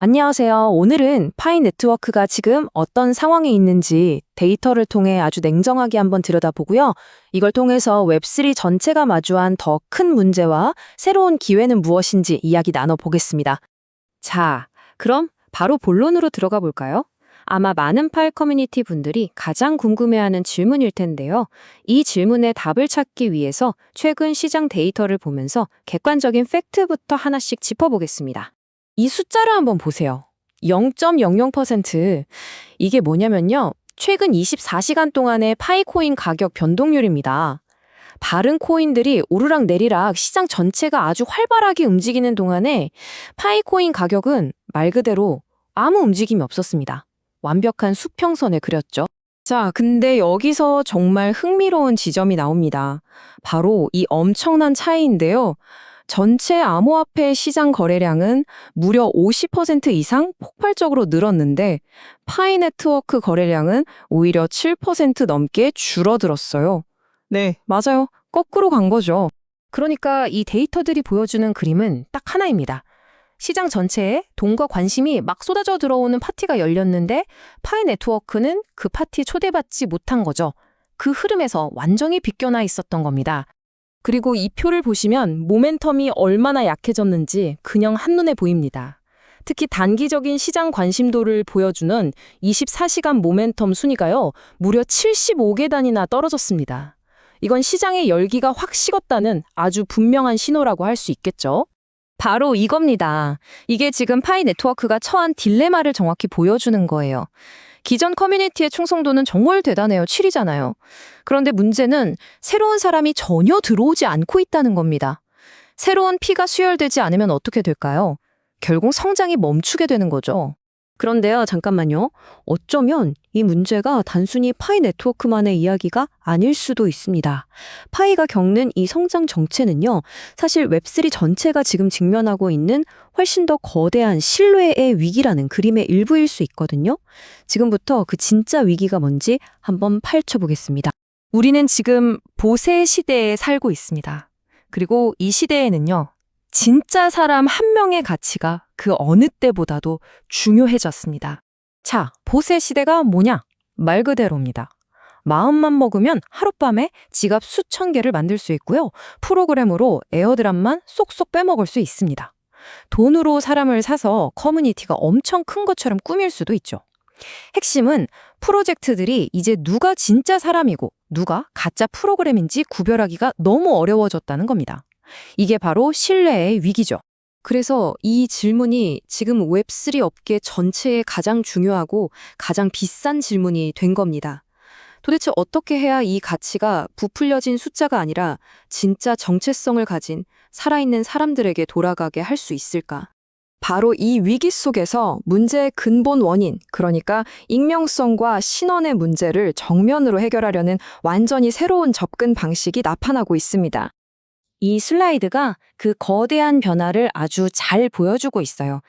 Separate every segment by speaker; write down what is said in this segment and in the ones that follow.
Speaker 1: 안녕하세요. 오늘은 파이 네트워크가 지금 어떤 상황에 있는지 데이터를 통해 아주 냉정하게 한번 들여다보고요. 이걸 통해서 웹3 전체가 마주한 더 큰 문제와 새로운 기회는 무엇인지 이야기 나눠보겠습니다.
Speaker 2: 자, 그럼 바로 본론으로 들어가 볼까요? 아마 많은 파일 커뮤니티 분들이 가장 궁금해하는 질문일 텐데요. 이 질문에 답을 찾기 위해서 최근 시장 데이터를 보면서 객관적인 팩트부터 하나씩 짚어보겠습니다.
Speaker 1: 이 숫자를 한번 보세요. 0.00%. 이게 뭐냐면요. 최근 24시간 동안의 파이코인 가격 변동률입니다. 바른 코인들이 오르락 내리락 시장 전체가 아주 활발하게 움직이는 동안에 파이코인 가격은 말 그대로 아무 움직임이 없었습니다. 완벽한 수평선에 그렸죠. 자, 근데 여기서 정말 흥미로운 지점이 나옵니다. 바로 이 엄청난 차이인데요. 전체 암호화폐 시장 거래량은 무려 50% 이상 폭발적으로 늘었는데 파이 네트워크 거래량은 오히려 7% 넘게 줄어들었어요. 네, 맞아요. 거꾸로 간 거죠. 그러니까 이 데이터들이 보여주는 그림은 딱 하나입니다. 시장 전체에 돈과 관심이 막 쏟아져 들어오는 파티가 열렸는데 파이 네트워크는 그 파티에 초대받지 못한 거죠. 그 흐름에서 완전히 비껴나 있었던 겁니다. 그리고 이 표를 보시면 모멘텀이 얼마나 약해졌는지 그냥 한눈에 보입니다. 특히 단기적인 시장 관심도를 보여주는 24시간 모멘텀 순위가요, 무려 75계단이나 떨어졌습니다. 이건 시장의 열기가 확 식었다는 아주 분명한 신호라고 할 수 있겠죠. 바로 이겁니다. 이게 지금 파이 네트워크가 처한 딜레마를 정확히 보여주는 거예요. 기존 커뮤니티의 충성도는 정말 대단해요. 7이잖아요. 그런데 문제는 새로운 사람이 전혀 들어오지 않고 있다는 겁니다. 새로운 피가 수혈되지 않으면 어떻게 될까요? 결국 성장이 멈추게 되는 거죠. 그런데요, 잠깐만요. 어쩌면 이 문제가 단순히 파이 네트워크만의 이야기가 아닐 수도 있습니다. 파이가 겪는 이 성장 정체는요, 사실 웹3 전체가 지금 직면하고 있는 훨씬 더 거대한 신뢰의 위기라는 그림의 일부일 수 있거든요. 지금부터 그 진짜 위기가 뭔지 한번 파헤쳐 보겠습니다. 우리는 지금 보세 시대에 살고 있습니다. 그리고 이 시대에는요, 진짜 사람 한 명의 가치가 그 어느 때보다도 중요해졌습니다. 자, 보세 시대가 뭐냐? 말 그대로입니다. 마음만 먹으면 하룻밤에 지갑 수천 개를 만들 수 있고요. 프로그램으로 에어드랍만 쏙쏙 빼먹을 수 있습니다. 돈으로 사람을 사서 커뮤니티가 엄청 큰 것처럼 꾸밀 수도 있죠. 핵심은 프로젝트들이 이제 누가 진짜 사람이고 누가 가짜 프로그램인지 구별하기가 너무 어려워졌다는 겁니다. 이게 바로 신뢰의 위기죠. 그래서 이 질문이 지금 웹3 업계 전체에 가장 중요하고 가장 비싼 질문이 된 겁니다. 도대체 어떻게 해야 이 가치가 부풀려진 숫자가 아니라 진짜 정체성을 가진 살아있는 사람들에게 돌아가게 할 수 있을까? 바로 이 위기 속에서 문제의 근본 원인, 그러니까 익명성과 신원의 문제를 정면으로 해결하려는 완전히 새로운 접근 방식이 나타나고 있습니다. 이 슬라이드가 그 거대한 변화를 아주 잘 보여주고 있어요.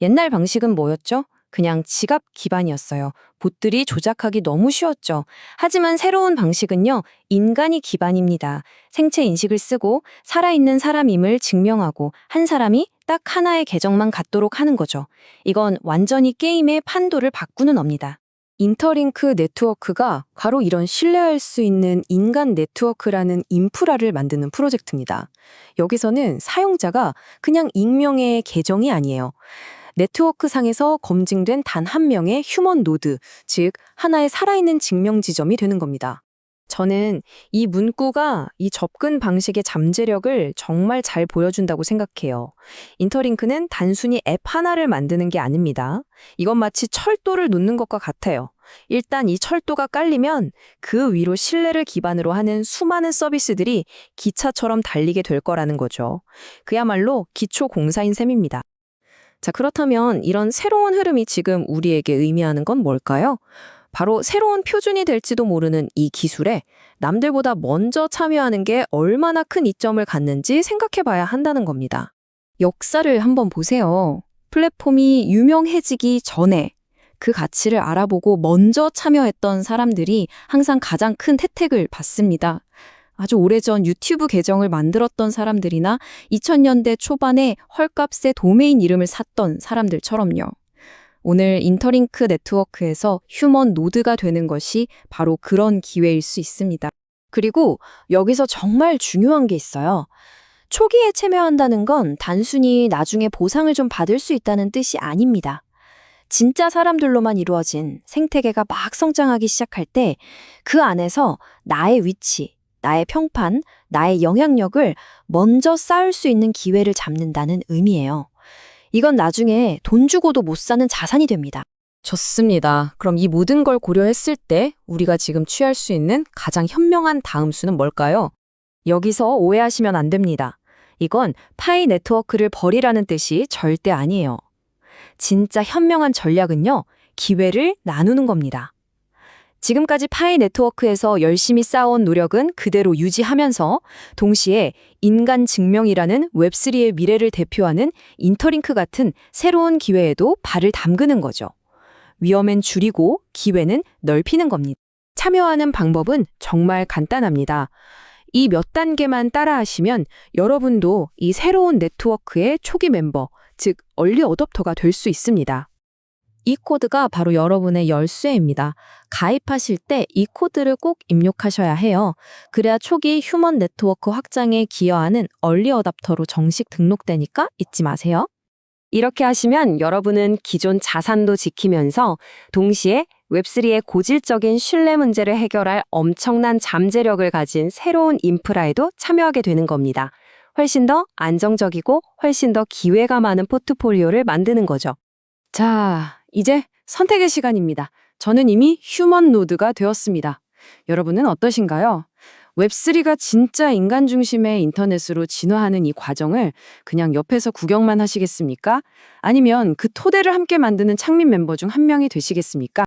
Speaker 1: 옛날 방식은 뭐였죠? 그냥 지갑 기반이었어요. 봇들이 조작하기 너무 쉬웠죠. 하지만 새로운 방식은요, 인간이 기반입니다. 생체 인식을 쓰고 살아있는 사람임을 증명하고 한 사람이 딱 하나의 계정만 갖도록 하는 거죠. 이건 완전히 게임의 판도를 바꾸는 업니다. 인터링크 네트워크가 바로 이런 신뢰할 수 있는 인간 네트워크라는 인프라를 만드는 프로젝트입니다. 여기서는 사용자가 그냥 익명의 계정이 아니에요. 네트워크 상에서 검증된 단 한 명의 휴먼 노드, 즉 하나의 살아있는 증명 지점이 되는 겁니다. 저는 이 문구가 이 접근 방식의 잠재력을 정말 잘 보여준다고 생각해요. 인터링크는 단순히 앱 하나를 만드는 게 아닙니다. 이건 마치 철도를 놓는 것과 같아요. 일단 이 철도가 깔리면 그 위로 신뢰를 기반으로 하는 수많은 서비스들이 기차처럼 달리게 될 거라는 거죠. 그야말로 기초 공사인 셈입니다. 자, 그렇다면 이런 새로운 흐름이 지금 우리에게 의미하는 건 뭘까요? 바로 새로운 표준이 될지도 모르는 이 기술에 남들보다 먼저 참여하는 게 얼마나 큰 이점을 갖는지 생각해 봐야 한다는 겁니다. 역사를 한번 보세요. 플랫폼이 유명해지기 전에 그 가치를 알아보고 먼저 참여했던 사람들이 항상 가장 큰 혜택을 받습니다. 아주 오래전 유튜브 계정을 만들었던 사람들이나 2000년대 초반에 헐값에 도메인 이름을 샀던 사람들처럼요. 오늘 인터링크 네트워크에서 휴먼 노드가 되는 것이 바로 그런 기회일 수 있습니다. 그리고 여기서 정말 중요한 게 있어요. 초기에 참여한다는 건 단순히 나중에 보상을 좀 받을 수 있다는 뜻이 아닙니다. 진짜 사람들로만 이루어진 생태계가 막 성장하기 시작할 때 그 안에서 나의 위치, 나의 평판, 나의 영향력을 먼저 쌓을 수 있는 기회를 잡는다는 의미예요. 이건 나중에 돈 주고도 못 사는 자산이 됩니다. 좋습니다. 그럼 이 모든 걸 고려했을 때 우리가 지금 취할 수 있는 가장 현명한 다음 수는 뭘까요? 여기서 오해하시면 안 됩니다. 이건 파이 네트워크를 버리라는 뜻이 절대 아니에요. 진짜 현명한 전략은요, 기회를 나누는 겁니다. 지금까지 파이 네트워크에서 열심히 쌓아온 노력은 그대로 유지하면서 동시에 인간 증명이라는 웹3의 미래를 대표하는 인터링크 같은 새로운 기회에도 발을 담그는 거죠. 위험은 줄이고 기회는 넓히는 겁니다. 참여하는 방법은 정말 간단합니다. 이 몇 단계만 따라하시면 여러분도 이 새로운 네트워크의 초기 멤버, 즉 얼리 어답터가 될 수 있습니다. 이 코드가 바로 여러분의 열쇠입니다. 가입하실 때 이 코드를 꼭 입력하셔야 해요. 그래야 초기 휴먼 네트워크 확장에 기여하는 얼리 어답터로 정식 등록되니까 잊지 마세요. 이렇게 하시면 여러분은 기존 자산도 지키면서 동시에 웹3의 고질적인 신뢰 문제를 해결할 엄청난 잠재력을 가진 새로운 인프라에도 참여하게 되는 겁니다. 훨씬 더 안정적이고 훨씬 더 기회가 많은 포트폴리오를 만드는 거죠. 자, 이제 선택의 시간입니다. 저는 이미 휴먼 노드가 되었습니다. 여러분은 어떠신가요? 웹3가 진짜 인간 중심의 인터넷으로 진화하는 이 과정을 그냥 옆에서 구경만 하시겠습니까? 아니면 그 토대를 함께 만드는 창립 멤버 중 한 명이 되시겠습니까?